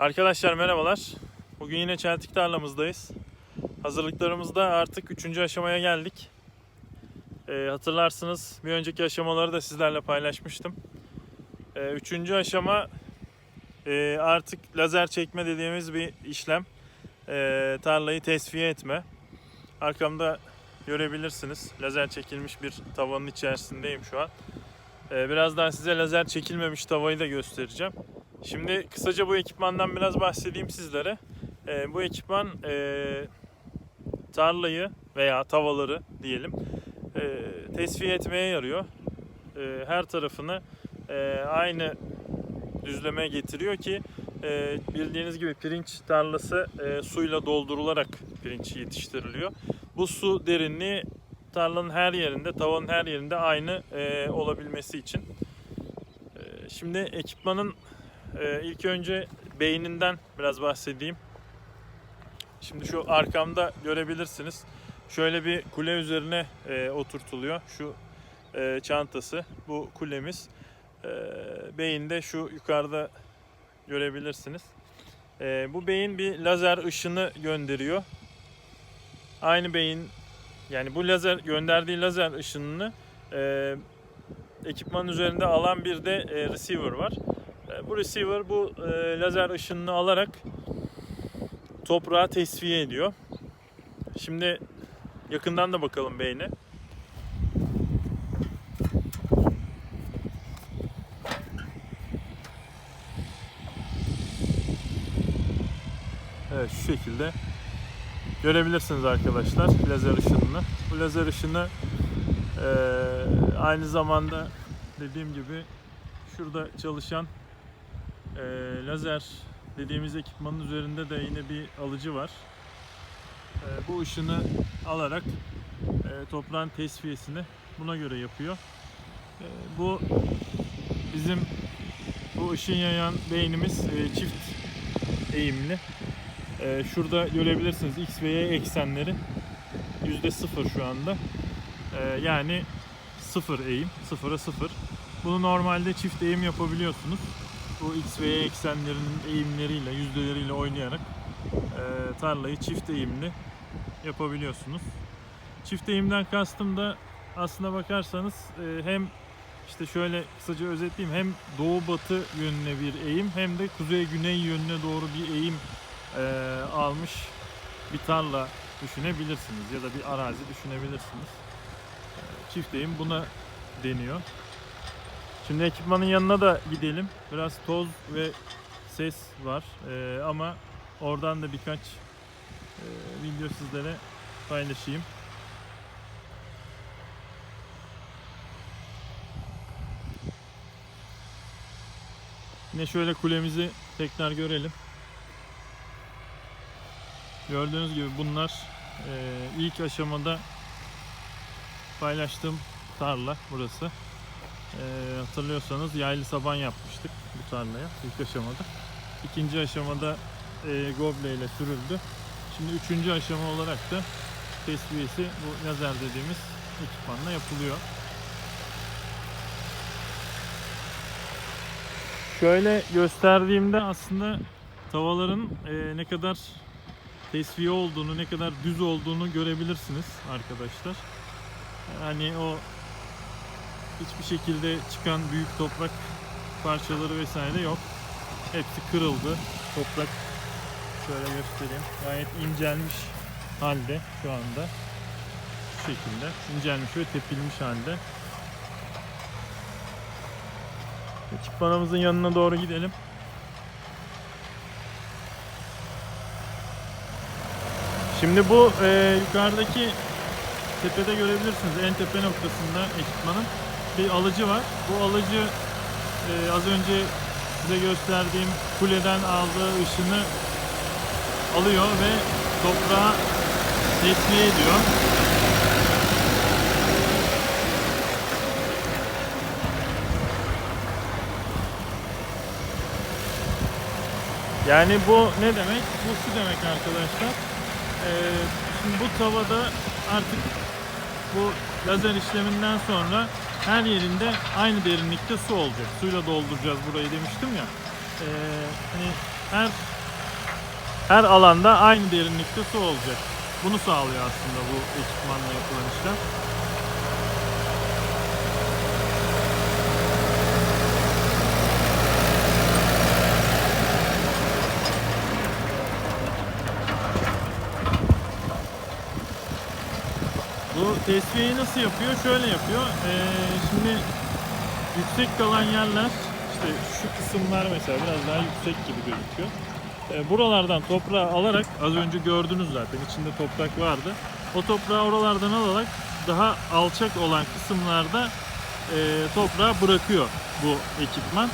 Arkadaşlar merhabalar. Bugün yine çeltik tarlamızdayız. Hazırlıklarımızda artık 3. aşamaya geldik. Ee, hatırlarsınız bir önceki aşamaları da sizlerle paylaşmıştım. Ee, üçüncü aşama e, artık lazer çekme dediğimiz bir işlem. Ee, tarlayı tesviye etme. Arkamda görebilirsiniz. Lazer çekilmiş bir tavanın içerisindeyim şu an. Ee, birazdan size lazer çekilmemiş tavayı da göstereceğim. Şimdi kısaca bu ekipmandan biraz bahsedeyim sizlere. Ee, bu ekipman e, tarlayı veya tavaları diyelim e, tesviye etmeye yarıyor. E, her tarafını e, aynı düzleme getiriyor ki e, bildiğiniz gibi pirinç tarlası e, suyla doldurularak pirinç yetiştiriliyor. Bu su derinliği tarlanın her yerinde, tavanın her yerinde aynı e, olabilmesi için. E, şimdi ekipmanın ee, ilk önce beyninden biraz bahsedeyim. Şimdi şu arkamda görebilirsiniz. Şöyle bir kule üzerine e, oturtuluyor. Şu e, çantası. Bu kulemiz. E, beyinde şu yukarıda görebilirsiniz. E, bu beyin bir lazer ışını gönderiyor. Aynı beyin yani bu lazer gönderdiği lazer ışınını e, ekipmanın üzerinde alan bir de e, receiver var. Bu receiver bu e, lazer ışınını alarak toprağa tesviye ediyor. Şimdi yakından da bakalım beyne. Evet şu şekilde görebilirsiniz arkadaşlar lazer ışınını. Bu lazer ışını e, aynı zamanda dediğim gibi şurada çalışan e, lazer dediğimiz ekipmanın üzerinde de yine bir alıcı var. E, bu ışını alarak e, toprağın tesviyesini buna göre yapıyor. E, bu bizim bu ışın yayan beynimiz e, çift eğimli. E, şurada görebilirsiniz X ve Y eksenleri %0 şu anda. E, yani sıfır eğim, sıfıra sıfır. Bunu normalde çift eğim yapabiliyorsunuz bu x ve y eksenlerinin eğimleriyle, yüzdeleriyle oynayarak e, tarlayı çift eğimli yapabiliyorsunuz. Çift eğimden kastım da aslına bakarsanız e, hem işte şöyle kısaca özetleyeyim hem doğu batı yönüne bir eğim hem de kuzey güney yönüne doğru bir eğim e, almış bir tarla düşünebilirsiniz ya da bir arazi düşünebilirsiniz. E, çift eğim buna deniyor. Şimdi ekipmanın yanına da gidelim. Biraz toz ve ses var Ee, ama oradan da birkaç e, video sizlere paylaşayım. Yine şöyle kulemizi tekrar görelim. Gördüğünüz gibi bunlar e, ilk aşamada paylaştığım tarla burası. Ee, hatırlıyorsanız yaylı saban yapmıştık bu tarlaya ilk aşamada. İkinci aşamada e, goble ile sürüldü. Şimdi üçüncü aşama olarak da tesviyesi bu lazer dediğimiz ekipmanla yapılıyor. Şöyle gösterdiğimde aslında tavaların e, ne kadar tesviye olduğunu, ne kadar düz olduğunu görebilirsiniz arkadaşlar. Hani o hiçbir şekilde çıkan büyük toprak parçaları vesaire yok. Hepsi kırıldı. Toprak şöyle göstereyim. Gayet incelmiş halde şu anda. Şu şekilde incelmiş ve tepilmiş halde. Ekipmanımızın yanına doğru gidelim. Şimdi bu e, yukarıdaki tepede görebilirsiniz. En tepe noktasında ekipmanın bir alıcı var. Bu alıcı e, az önce size gösterdiğim kuleden aldığı ışını alıyor ve toprağa tesviye ediyor. Yani bu ne demek? Bu şu demek arkadaşlar. Ee, şimdi bu tavada artık bu lazer işleminden sonra her yerinde aynı derinlikte su olacak. Suyla dolduracağız burayı demiştim ya. Ee, hani her her alanda aynı derinlikte su olacak. Bunu sağlıyor aslında bu ekipmanla yapılan işlem. Bu tesviyeyi nasıl yapıyor? Şöyle yapıyor. Ee, şimdi yüksek kalan yerler işte şu kısımlar mesela biraz daha yüksek gibi gözüküyor. Ee, buralardan toprağı alarak az önce gördünüz zaten içinde toprak vardı. O toprağı oralardan alarak daha alçak olan kısımlarda e, toprağı bırakıyor bu ekipman.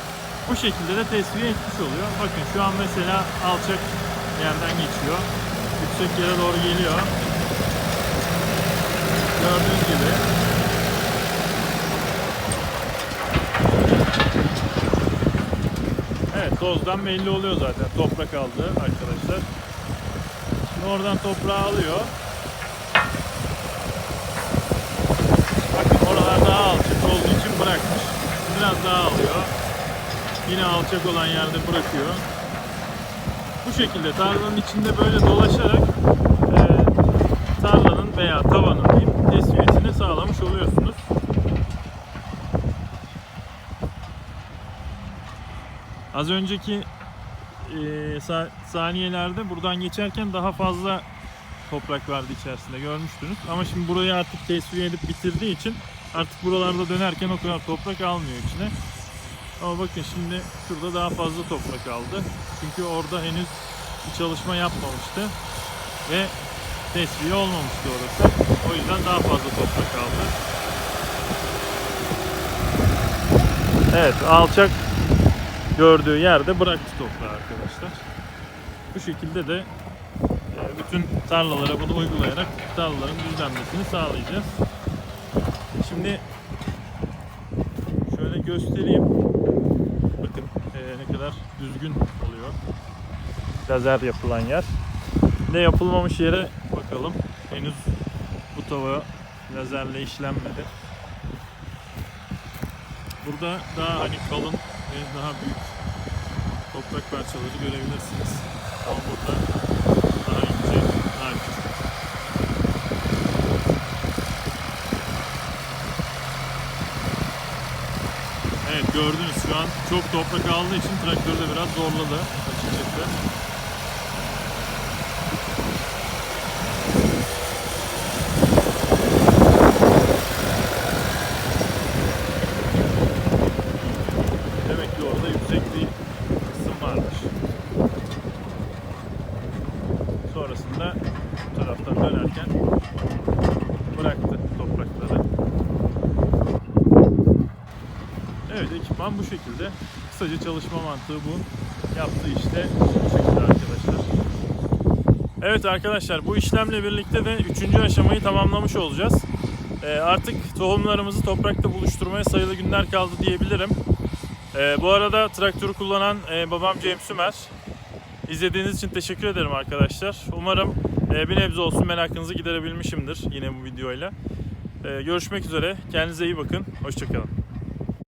Bu şekilde de tesviye etmiş oluyor. Bakın şu an mesela alçak yerden geçiyor. Yüksek yere doğru geliyor. Gördüğünüz gibi. Evet tozdan belli oluyor zaten toprak aldı arkadaşlar. Şimdi oradan toprağı alıyor. Bakın oralar daha alçak olduğu için bırakmış. Biraz daha alıyor. Yine alçak olan yerde bırakıyor. Bu şekilde tarlanın içinde böyle dolaşarak tarlanın veya tavanın Az önceki e, sa- saniyelerde buradan geçerken daha fazla toprak vardı içerisinde görmüştünüz. Ama şimdi burayı artık tesviye edip bitirdiği için artık buralarda dönerken o kadar toprak almıyor içine. Ama bakın şimdi şurada daha fazla toprak aldı. Çünkü orada henüz bir çalışma yapmamıştı ve tesviye olmamıştı orası. O yüzden daha fazla toprak aldı. Evet, alçak gördüğü yerde bıraktı toprağı arkadaşlar. Bu şekilde de e, bütün tarlalara bunu uygulayarak tarlaların düzlenmesini sağlayacağız. Şimdi şöyle göstereyim. Bakın e, ne kadar düzgün oluyor. Lazer yapılan yer. Ne yapılmamış yere bakalım. Henüz bu tava lazerle işlenmedi. Burada daha hani kalın ve daha büyük toprak parçaları görebilirsiniz. Ama burada daha ince, daha küçük. Evet gördünüz şu an çok toprak aldığı için traktörü de biraz zorladı açıkçası. Demek ki orada yüksek bir kısım varmış. Sonrasında bu taraftan dönerken bıraktı toprakları. Evet ekipman bu şekilde. Kısaca çalışma mantığı bu. Yaptığı işte bu şekilde arkadaşlar. Evet arkadaşlar bu işlemle birlikte de 3. aşamayı tamamlamış olacağız. Ee, artık tohumlarımızı toprakta buluşturmaya sayılı günler kaldı diyebilirim. Ee, bu arada traktörü kullanan e, babam Cem Sümer. İzlediğiniz için teşekkür ederim arkadaşlar. Umarım e, bir nebze olsun merakınızı giderebilmişimdir yine bu videoyla. Ee, görüşmek üzere. Kendinize iyi bakın. Hoşçakalın.